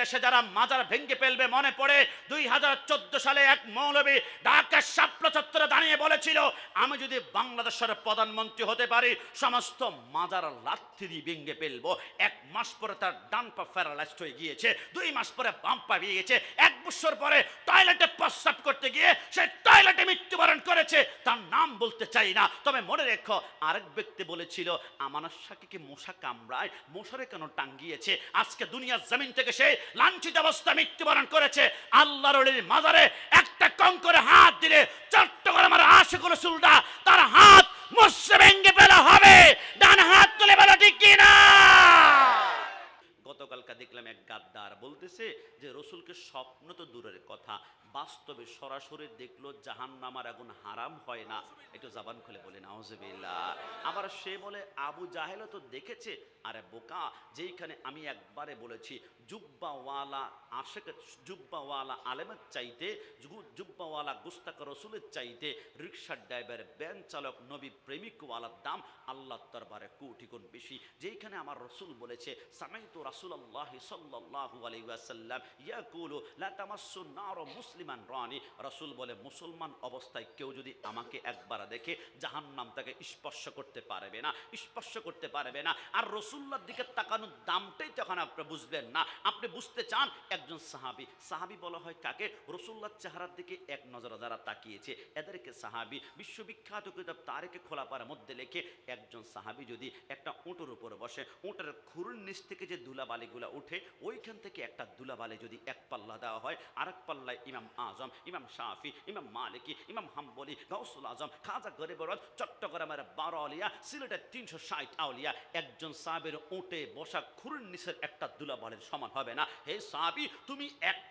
দেশে যারা মাজার ভেঙে ফেলবে মনে পড়ে, দুই হাজার চোদ্দ সালে এক মৌলবী ঢাকা শাপলা চত্বরে দাঁড়িয়ে বলেছিল, আমি যদি বাংলাদেশের প্রধানমন্ত্রী হতে পারি, সমস্ত মাজার লাথি দিয়ে ভেঙে ফেলব। এক মাস পরে তার ডান পা প্যারালাইজড হয়ে গিয়েছে, দুই মাস পরে বাম পা ভেঙে গেছে। এক বছর পরে টয়লেটে প্রস্রাব করতে গিয়ে সে টয়লেটে মৃত্যুবরণ করেছে। তার নাম বলতে চাই না, তবে মনে রেখো, আরেক ব্যক্তি বলেছিল আমার সাকিকে মশা কামড়ায়? মশারে কেন টাঙ্গিয়েছে? আজকে দুনিয়ার জমিন থেকে সে লাঞ্ছিত অবস্থা মৃত্যুবরণ করেছে। আল্লাহর মাজারে একটা কঙ্করে হাত দিলে চট্টগ্রামের আশিকুল সুলটা তার হাত মুসে ভেঙে ফেলা হবে। ডান হাত তুলে বেলা, ঠিক কিনা? গতকালকে দেখলাম এক গাদ্দার বলতেছে যে, রসুলকে স্বপ্ন তো দূরের কথা, বাস্তবে সরাসরি দেখল জাহান নামার আগুন হারাম হয় না। একটু জাবান খুলে বলে নাউজবিল্লা আবার সে বলে, আবু জাহেলও তো দেখেছে। আরে বোকা, যেইখানে আমি একবারে বলেছি, জুব্বাওয়ালা আশেক, জুব্বাওয়ালা আলেমের চাইতে জুব্বাওয়ালা গুস্তাক রসুলের চাইতে রিক্সার ড্রাইভার ব্যান চালক, নবী প্রেমিকওয়ালার দাম আল্লাহ দরবারে কোটি গুণ বেশি। যেইখানে আমার রসুল বলেছে, সামাইতু সাল্লাল্লাহু আলাইহি ওয়াসাল্লাম ইয়াকুলু, লা তামাসসু মুসলিমান রানি। রসুল বলে, মুসলমান অবস্থায় কেউ যদি আমাকে একবার দেখে জাহান্নাম তাকে স্পর্শ করতে পারবে না, স্পর্শ করতে পারবে না। আর দিকে তাকানোর দামটাই তখন আপনি বুঝবেন না। আপনি বুঝতে চান একজন সাহাবি সাহাবি বলা হয় কাকে? রসুল্লার চেহারার দিকে এক নজরে যারা তাকিয়েছে, এদেরকে সাহাবি, বিশ্ববিখ্যাত কিতাব তারেকে খোলাপার মধ্যে লেখে, একজন সাহাবি যদি একটা উঁটোর উপর বসে, উঁটের খুরুর নিচ থেকে যে দুলাবালিগুলা উঠে ওইখান থেকে একটা দুলাবালে যদি এক পাল্লা দেওয়া হয় আর এক পাল্লায় ইমাম আজম, ইমাম শাফি, ইমাম মালিকি, ইমাম হাম্বলি, গাউসুল আজম, খাজা গরিবরজ চট্টগ্রামের বারো আলিয়া সিলেটের তিনশো ষাট আউলিয়া, একজন সাহাবের উঁটে বসা খুরুর নিচের একটা দুলাবালের সমান হবে না। হে সাহাবি, তুমি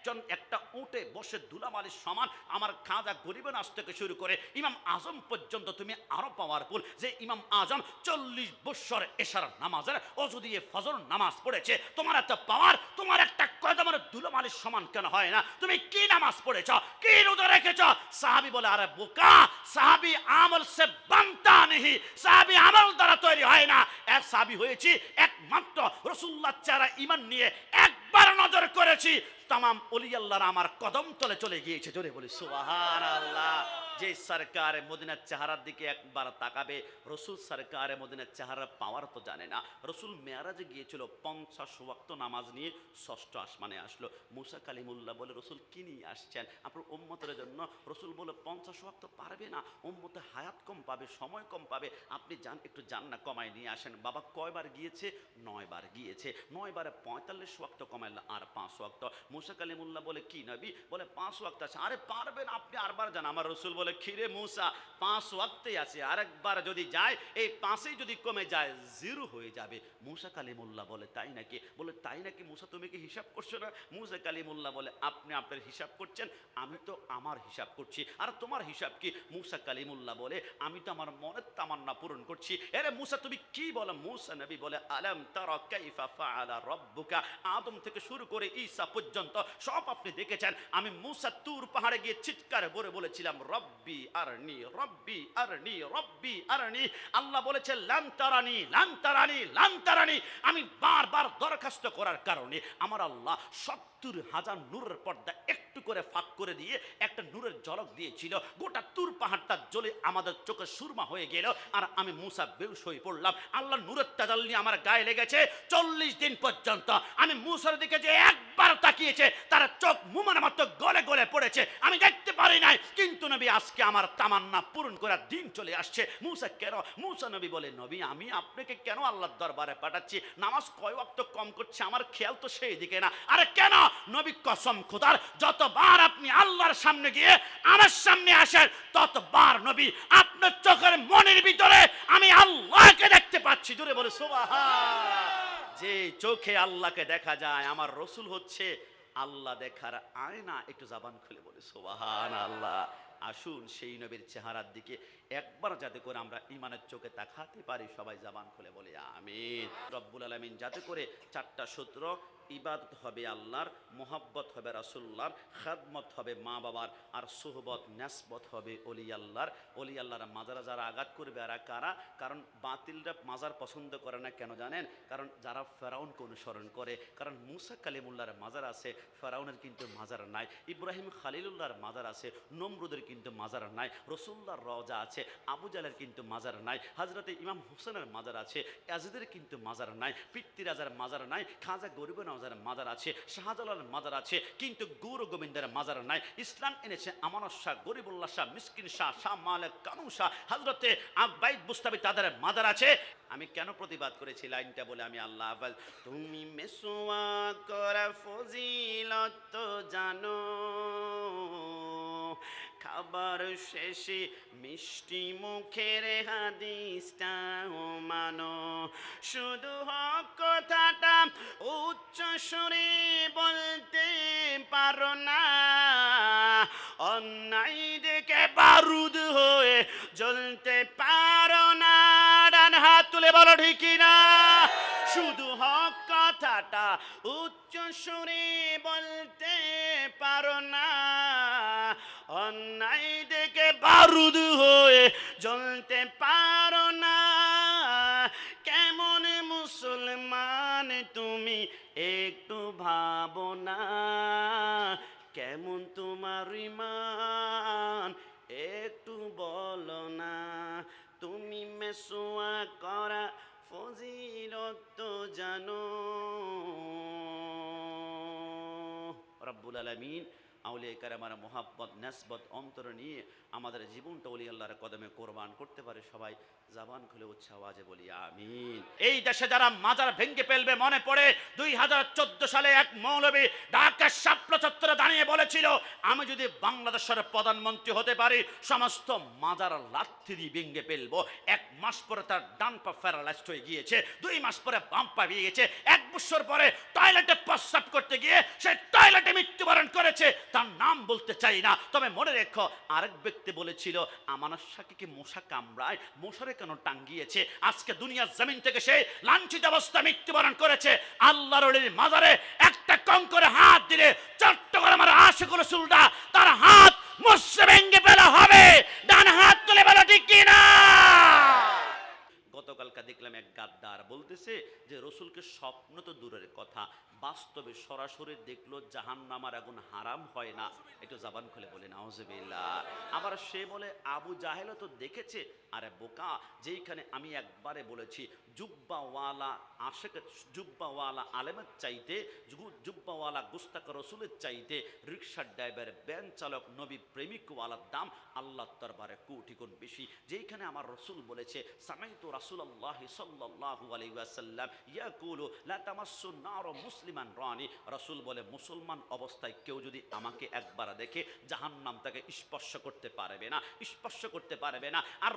একজন একটা উঁটে বসে দুলাবালির সমান আমার খাজা গরিবের আজ থেকে শুরু করে ইমাম আজম পর্যন্ত তুমি আরও পাওয়ারফুল যে ইমাম আজম চল্লিশ বৎসর এশার নামাজের অজু দিয়ে ফজর নামাজ পড়েছে। তোমার একটা পাওয়ার তোমার একটা কদমের দুলাবালির সমান কেন হয় না? তুমি কি নামাজ পড়েছ? কি রোজা রেখেছ? সাহাবি বলে, আরে বোকা, সাহাবি আমল সে বানতা নেহি, সাহাবি আমল দ্বারা তৈরি হয় না। এক সাহাবি হয়েছি, একমাত্র রসুল্লাহ চারা ইমান নিয়ে একবার নজর করেছি। তামাম অলি আল্লাহর আমার কদম তলে চলে গিয়েছে। জোরে বলি সুবাহান আল্লাহ যে সরকার মদিনার চেহারার দিকে একবার তাকাবে, রসুল সরকার মদিনার চেহারা পাওয়ার তো জানে না। রসুল মেয়ারাজে গিয়েছিল, পঞ্চাশ ওয়াক্ত নামাজ নিয়ে ষষ্ঠ আসমানে আসলো। মুসা কালিমুল্লাহ বলে, রসুল, কি নিয়ে আসছেন? আপনার উম্মতের জন্য? রসুল বলে, পঞ্চাশ ওয়াক্ত পারবে না। উম্মতে হায়াত কম পাবে, সময় কম পাবে। আপনি যান, একটু যান না কমায় নিয়ে আসেন। বাবা কয়বার গিয়েছে? নয়বার গিয়েছে। নয়বারে পঁয়তাল্লিশ ওয়াক্ত কমাইলো, আর পাঁচ ওয়াক্ত। মুসা কালিমুল্লাহ বলে, কি নবী? বলে, পাঁচ ওয়াক্ত আছে। আরে, পারবেন আপনি আরবার যান। আমার রসুল বলে খিরে মুসা, পাঁচ ওয়াক্তেই আছে। আরেকবার যদি যায়, এই পাঁচেই যদি কমে যায়, জিরো হয়ে যাবে। মুসা কালিমুল্লাহ বলে, তাই নাকি? বলে, তাই নাকি মুসা, তুমি কি হিসাব করছ না? মুসা কালিমুল্লাহ বলে, আপনি আপনার হিসাব করছেন, আমি তো আমার হিসাব করছি। আর তোমার হিসাব কি? মুসা কালিমুল্লাহ বলে, আমি তো আমার মনের তামান্না পূরণ করছি। এরে মুসা, তুমি কি বলো? মুসা নবী বলে, আলম তারা কাইফা ফাআলা রব্বুকা? আদম থেকে শুরু করে ঈসা পর্যন্ত সব আপনি দেখেছেন। আমি মুসা তুর পাহাড়ে গিয়ে চিৎকারে বলে বলেছিলাম, রব্বি আরনি রব্বি আরনি রব্বি আরনি। আল্লাহ বলেছে, লান তারানি লান তারানি লান তারানি। আমি বারবার দরখাস্ত করার কারণে আমার আল্লাহ সত্তর হাজার নূরের পর্দা একটু করে ফাঁক করে দিয়ে একটা নূরের ঝলক দিয়েছিল। গোটা তুর পাহাড়টা জ্বলে আমাদের চোখে সুরমা হয়ে গেল আর আমি মুসা বেউস হয়ে পড়লাম। আল্লাহ নূরের তাজাল্লি আমার গায়ে লেগেছে। চল্লিশ দিন পর্যন্ত আমি মুসার দিকে যে একবার তাকিয়েছে, তার চোখ মুমার মতো গলে গলে পড়েছে। আমি দেখতে পারি নাই, কিন্তু নবী আজকে আমার তামান্না পূরণ করার দিন চলে আসছে। মুসা কেন? মুসা নবী বলে, নবী, আমি আপনাকে কেন আল্লাহর দরবারে পাঠাচ্ছি? নামাজ কয় ওয়াক্ত কম করছে? আমার খেয়াল তো সেই দিকে না। আরে কেন? নবী কসম খোদার, যতবার আপনি আল্লাহর সামনে গিয়ে আমার সামনে আসেন, ততবার নবী, আপনার চোখের মনের ভিতরে আমি আল্লাহকে দেখতে পাচ্ছি। জুড়ে বলে, সুবহান। যে চোখে আল্লাহকে দেখা যায়, আমার রসুল হচ্ছে আল্লাহ দেখার আয়না। একটু জাবান খুলে বলে সোবাহান আল্লাহ আসুন সেই নবীর চেহারার দিকে একবার যাতে করে আমরা ইমানের চোখে তাকাতে পারি, সবাই জাবান খুলে বলে, আমিন। রব্বুল আলমিন যাতে করে চারটা সূত্র ইবাদত হবে আল্লাহর, মোহাব্বত হবে রাসুল্লাহর খাদমত হবে মা বাবার আর সোহবত ন্যাসবত হবে অলি আল্লাহর। অলি আল্লাহর মাজারা যারা আঘাত করবে আর কারা? কারণ বাতিলরা মাজার পছন্দ করে না কেন জানেন? কারণ যারা ফেরাউনকে অনুসরণ করে, কারণ মুসা কালিমুল্লাহর মাজার আছে, ফেরাউনের কিন্তু মাজার নাই, ইব্রাহিম খালিলুল্লাহর মাজার আছে, নমরুদের কিন্তু মাজার নাই রসুল্লাহর রজা আছে, আবু জালের কিন্তু মাজার নাই হাজরতে ইমাম হোসেনের মাজার আছে, ইয়াজিদের কিন্তু মাজার নাই পিতৃরাজার মাজার নাই, খাজা গরিব নওয়াজের মাজার আছে, শাহজালালের মাজার আছে, কিন্তু গৌর গোবিন্দের মাজার নাই। ইসলাম এনেছে আমানত শাহ, গরিবুল্লাহ শাহ, মিসকিন শাহ শাহ মালিক, কানু শাহ হাজরতে আব্বাইদ বুস্তাবি তাদের মাজার আছে। আমি কেন প্রতিবাদ করেছি লাইনটা বলে আমি আল্লাহ আফাল তুমি মেসোয়া করা ফজিলত জানো। খাবার শেষে মিষ্টি মুখের হাদিসটাও মানো। শুধু হক কথাটা উচ্চ সুরে বলতে পারো না। অন্যায় দেখে বারুদ হয়ে জ্বলতে পারো না। ডান হাত তুলে বলো ঠিকই না? শুধু হক কথাটা উচ্চ সুরে বলতে পারো না। অন্যায় দেখে বারুদ হয়ে জ্বলতে পারো না। কেমন মুসলমান তুমি একটু ভাবো না। কেমন তোমার ইমান একটু বলো না। তুমি মেসোয়া করা ফজিলত জানো। রব্বুল আলমিন আউলিয়া কারামার মোহাব্বত, নেসবত, অন্তর নিয়ে আমাদের জীবনটা অলি আল্লাহর কদমে কোরবান করতে পারে। সবাই জাবান খুলে উচ্চ আওয়াজে বলি, আমিন। এই দেশে যারা মাজার ভেঙ্গে ফেলবে মনে পড়ে, দুই হাজার চোদ্দ সালে এক মৌলবী ঢাকা শাপলা চত্বরে দাঁড়িয়ে বলেছিল, আমি যদি বাংলাদেশের প্রধানমন্ত্রী হতে পারি, সমস্ত মাজার লাথি দিয়ে ভেঙ্গে ফেলব। এক মাস পরে তার ডান পা প্যারালাইজড হয়ে গিয়েছে, দুই মাস পরে বাম পা গিয়েছে। এক বছর পরে টয়লেটে প্রস্রাব করতে গিয়ে সে টয়লেটে মৃত্যুবরণ করেছে। তার নাম বলতে চাই না। তবে মনে রেখো, আরেক ব্যক্তি বলেছিল, আমার সাকে কি মশা কামড়ায়? মশারে কেন টাঙ্গিয়েছে? আজকে দুনিয়ার জমিন থেকে সে লাঞ্ছিত অবস্থা মৃত্যুবরণ করেছে। আল্লাহর মাজারে একটা কম করে হাত দিলে চট্ট করে আমার আশেকুল সুলটা তার হাত মুসে ভেঙ্গে ফেলা হবে। ডান হাত তুলে বেলা ঠিক কিনা? গতকালকে দেখলাম এক গাদ্দার বলতেছে যে, রসুলকে স্বপ্ন তো দূরের কথা, বাস্তবে সরাসরি দেখল জাহান নামার আগুন হারাম হয় না। একটু জাবান খুলে বলে নাউজবিল্লা আবার সে বলে, আবু জাহেলও তো দেখেছে। আরে বোকা, যেইখানে আমি একবারে বলেছি, জুব্বাওয়ালা আশেক, জুব্বাওয়ালা আলেমের চাইতে জুব্বাওয়ালা গুস্তাক রসুলের চাইতে রিক্সার ড্রাইভার ব্যান চালক, নবী প্রেমিকওয়ালার দাম আল্লাহ দরবারে কোটি গুণ বেশি। যেইখানে আমার রসুল বলেছে, সামাইতু রাসূলুল্লাহ সাল্লাল্লাহু আলাইহি ওয়াসাল্লাম ইয়াকুলু, লা নার মুসলিমান রানি। রসুল বলে, মুসলমান অবস্থায় কেউ যদি আমাকে একবার দেখে জাহান্নাম তাকে স্পর্শ করতে পারবে না, স্পর্শ করতে পারবে না। আর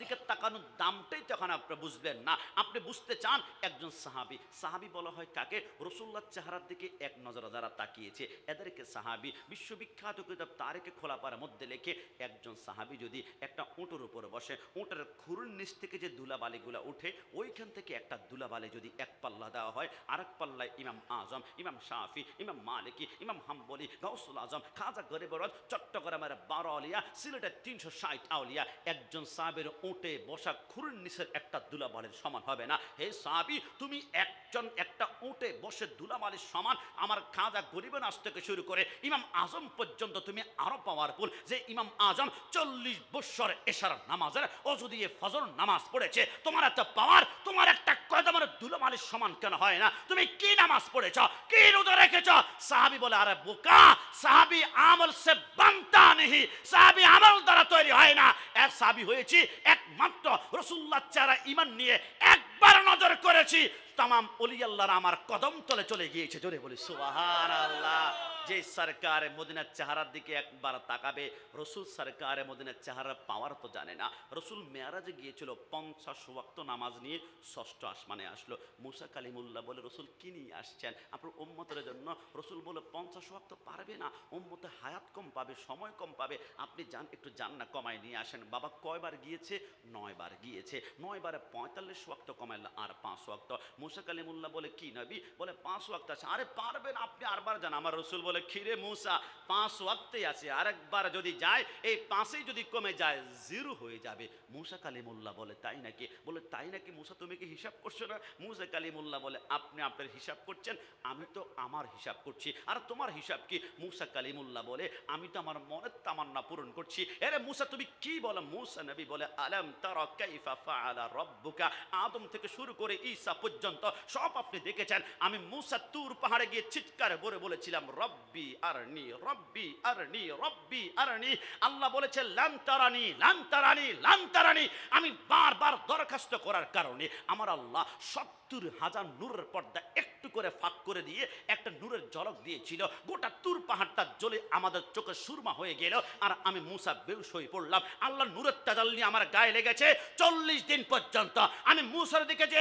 দিকে তাকানোর দামটাই তখন আপনি বুঝবেন না। আপনি বুঝতে চান একজন সাহাবি সাহাবি বলা হয় কাকে? রসুল্লার চেহারার দিকে এক নজর যারা তাকিয়েছে, এদেরকে সাহাবি, বিশ্ববিখ্যাত কিতাব তারেকে খোলা পারার মধ্যে লেখে, একজন সাহাবি যদি একটা উঁটোর উপরে বসে, উঁটের খুরুর নিচ থেকে যে দুলাবালিগুলো উঠে ওইখান থেকে একটা দুলাবালি যদি এক পাল্লা দেওয়া হয়, আরেক পাল্লায় ইমাম আজম, ইমাম শাফি, ইমাম মালিকি, ইমাম হাম্বলি গৌসুল আজম, খাজা গরিবরত চট্টগ্রামের বারো আলিয়া সিলেটের তিনশো ষাট আউলিয়া, একজন সাহাবের উঁটে বসা খুরুর নিচের একটা দুলাবালির সমান হবে না। হে সাহাবি, তুমি একজন একটা উঁটে বসে দুলাবালির সমান, আমার খাজা গরিব নাচ থেকে শুরু করে ইমাম আজম পর্যন্ত তুমি আরও পাওয়ারফুল যে ইমাম আজম চল্লিশ বৎসর এশার নামাজের অজু দিয়ে ফজর নামাজ পড়েছে তোমার একটা পাওয়ার তোমার একটা কদমের দুলামালির সমান কেন হয় না? তুমি কি নামাজ পড়েছ? কি রোজা রেখেছ? সাহাবি বলে, আরে বোকা, সাহাবি আমল সে বান্তা নেহি, সাহাবি আমল দ্বারা তৈরি হয় না। এক সাহাবি হয়েছি একমাত্র রসুল্লাহ চারা ইমান নিয়ে একবার নজর করেছি। তামাম অলি আল্লাহর আমার কদম তলে চলে গিয়েছে। জোরে বলি সুবাহান আল্লাহ যে সরকার মদিনার চেহারার দিকে একবার তাকাবে, রসুল সরকার মদিনার চেহারা পাওয়ার তো জানে না। রসুল মেয়ারাজে গিয়েছিল, পঞ্চাশ ওয়াক্ত নামাজ নিয়ে ষষ্ঠ আসমানে আসলো। মুসা কালিমুল্লাহ বলে, রসুল, কি নিয়ে আসছেন? আপনার উম্মতের জন্য রসুল বলে, পঞ্চাশ ওয়াক্ত পারবে না। উম্মতে হায়াত কম পাবে, সময় কম পাবে। আপনি যান, একটু যান না কমায় নিয়ে আসেন। বাবা কয়বার গিয়েছে? নয় বার গিয়েছে। নয় বারে পঁয়তাল্লিশ ওয়াক্ত কমাইল আর পাঁচ ওয়াক্ত। মুসা কালিমুল্লাহ বলে, কি নবী? বলে, পাঁচ ওয়াক্ত আছে। আরে, পারবেন আপনি আরবার যান। আমার রসুল বলে, খিরে মুসা, পাঁচ ওয়াক্তেই আছে। আরেকবার যদি যায়, এই পাঁচেই যদি কমে যায়, জিরো হয়ে যাবে। মুসা কালিমুল্লাহ বলে, তাই নাকি? বলে, তাই নাকি মুসা, তুমি কি হিসাব করছ না? মুসা কালিমুল্লাহ বলে, আপনি আপনার হিসাব করছেন, আমি তো আমার হিসাব করছি। আর তোমার হিসাব কি? মুসা কালিমুল্লাহ বলে, আমি তো আমার মনের তামান্না পূরণ করছি। এরে মুসা, তুমি কি বলো? মুসা নবী বলে, আলম তারা কাইফা ফাআলা রব্বুকা? আদম থেকে শুরু করে ঈসা পর্যন্ত সব আপনি দেখেছেন। আমি মুসা তুর পাহাড়ে গিয়ে চিৎকার করে বলেছিলাম, রব্বি আরনি রব্বি আরনি রব্বি আরনি। আল্লাহ বলেছে লান্তারানি লান্তারানি লান্তারানি আমি বারবার দরখাস্ত করার কারণে আমার আল্লাহ সত্তর হাজার নূরের পর্দা একটু করে ফাঁক করে দিয়ে একটা নূরের ঝলক দিয়েছিল। গোটা তুর পাহাড়টা জ্বলে আমাদের চোখে সুরমা হয়ে গেল আর আমি মুসা বেউস হয়ে পড়লাম। আল্লাহ নূরের নিয়ে আমার গায়ে লেগেছে। চল্লিশ দিন পর্যন্ত আমি মুসার দিকে যে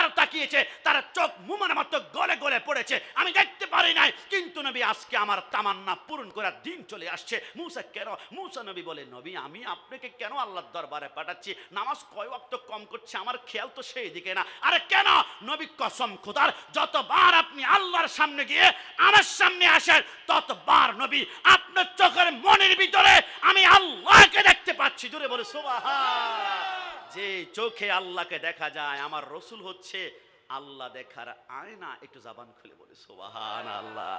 একবার তাকিয়েছে, তার চোখ মুমার মতো গলে গলে পড়েছে। আমি দেখতে পারি নাই, কিন্তু নবী আজকে আমার তামান্না পূরণ করার দিন চলে আসছে। মুসা কেন? মুসা নবী বলে, নবী, আমি আপনাকে কেন আল্লাহর দরবারে পাঠাচ্ছি? নামাজ কয় ওয়াক্ত কম করছে? আমার খেয়াল তো সেই দিকে না। আরে কেন? নবী কসম খোদার, যতবার আপনি আল্লাহর সামনে গিয়ে আমার সামনে আসেন, ততবার নবী, আপনার চোখের মনের ভিতরে আমি আল্লাহকে দেখতে পাচ্ছি। জোরে বলে সোবাহা যে চোখে আল্লাহকে দেখা যায়, আমার রসুল হচ্ছে আল্লাহ দেখার আয়না। একটু জাবান খুলে বলে সোবাহান আল্লাহ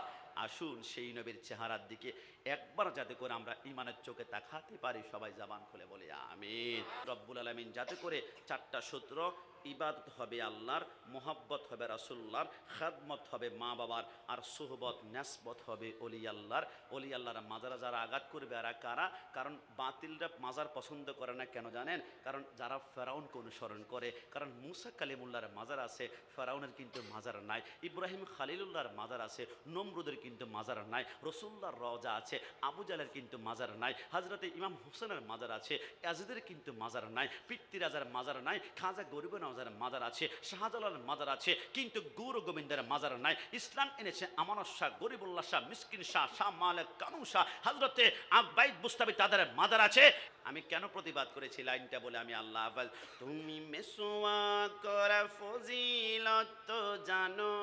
আসুন সেই নবীর চেহারার দিকে একবার যাতে করে আমরা ইমানের চোখে তাকাতে পারি, সবাই জাবান খুলে বলে, আমিন। রব্বুল আলমিন যাতে করে চারটা সূত্র ইবাদত হবে আল্লাহর, মোহাব্বত হবে রাসুল্লাহর খাদমত হবে মা বাবার, আর সোহবত ন্যাসবত হবে অলি আল্লাহর। অলি আল্লাহর মাজারা যারা আঘাত করবে এরা কারা? কারণ বাতিলরা মাজার পছন্দ করে না কেন জানেন? কারণ যারা ফেরাউনকে অনুসরণ করে, কারণ মুসা কালিমুল্লাহর মাজার আছে, ফেরাউনের কিন্তু মাজার নাই, ইব্রাহিম খালিলুল্লাহর মাজার আছে, নমরুদের কিন্তু মাজার নাই রসুল্লাহর রজা আছে, আবু জালের কিন্তু মাজার নাই হাজরতে ইমাম হোসেনের মাজার আছে, ইয়াজিদের কিন্তু মাজার নাই পিতৃরাজার মাজার নাই, খাজা গরিব নওয়াজের মাজার আছে, শাহজালালের মাজার আছে, কিন্তু গুরু গোবিন্দের মাজার নাই। ইসলাম এনেছে আমানত শাহ, গরিবুল্লাহ শাহ, মিসকিন শাহ শাহ মালিক, কানু শাহ হাজরতে আব্বাইদ বুস্তাবি তাদের মাজার আছে। আমি কেন প্রতিবাদ করেছি লাইনটা বলে আমি আল্লাহ আবাল তুমি মেসোয়া করা ফজিলত জানো,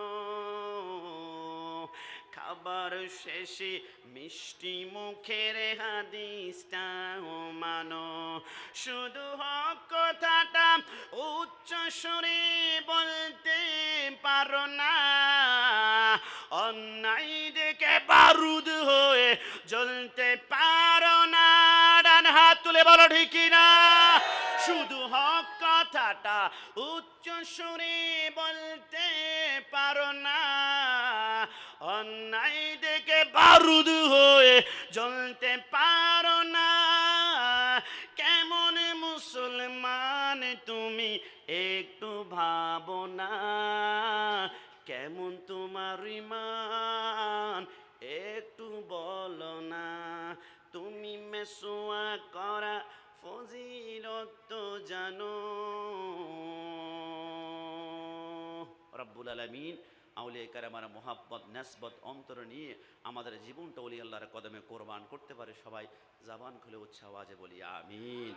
খাবার শেষে মিষ্টি মুখের হাদিসটাও মানো। শুধু হক কথাটা উচ্চ বলতে পারো না। অন্যায় দেখে বারুদ হয়ে জ্বলতে পারো না। ডান হাত তুলে বলো ঠিকই না? শুধু হক কথাটা উচ্চ সুরে বলতে পারো না। অন্যায় দেখে বারুদ হয়ে জ্বলতে পারো না। একটু ভাবো না কেমন তোমার ইমান? একটু বলো না, তুমি মেসোয়া করা ফজিলত জানো। রব্বুল আলমিন আউলিয়া কারামার মোহাব্বত, নাসবত, অন্তর নিয়ে আমাদের জীবনটা অলি আল্লাহর কদমে কোরবান করতে পারে সবাই। জাবান খুলে উচ্চ আওয়াজে বলি, আমিন।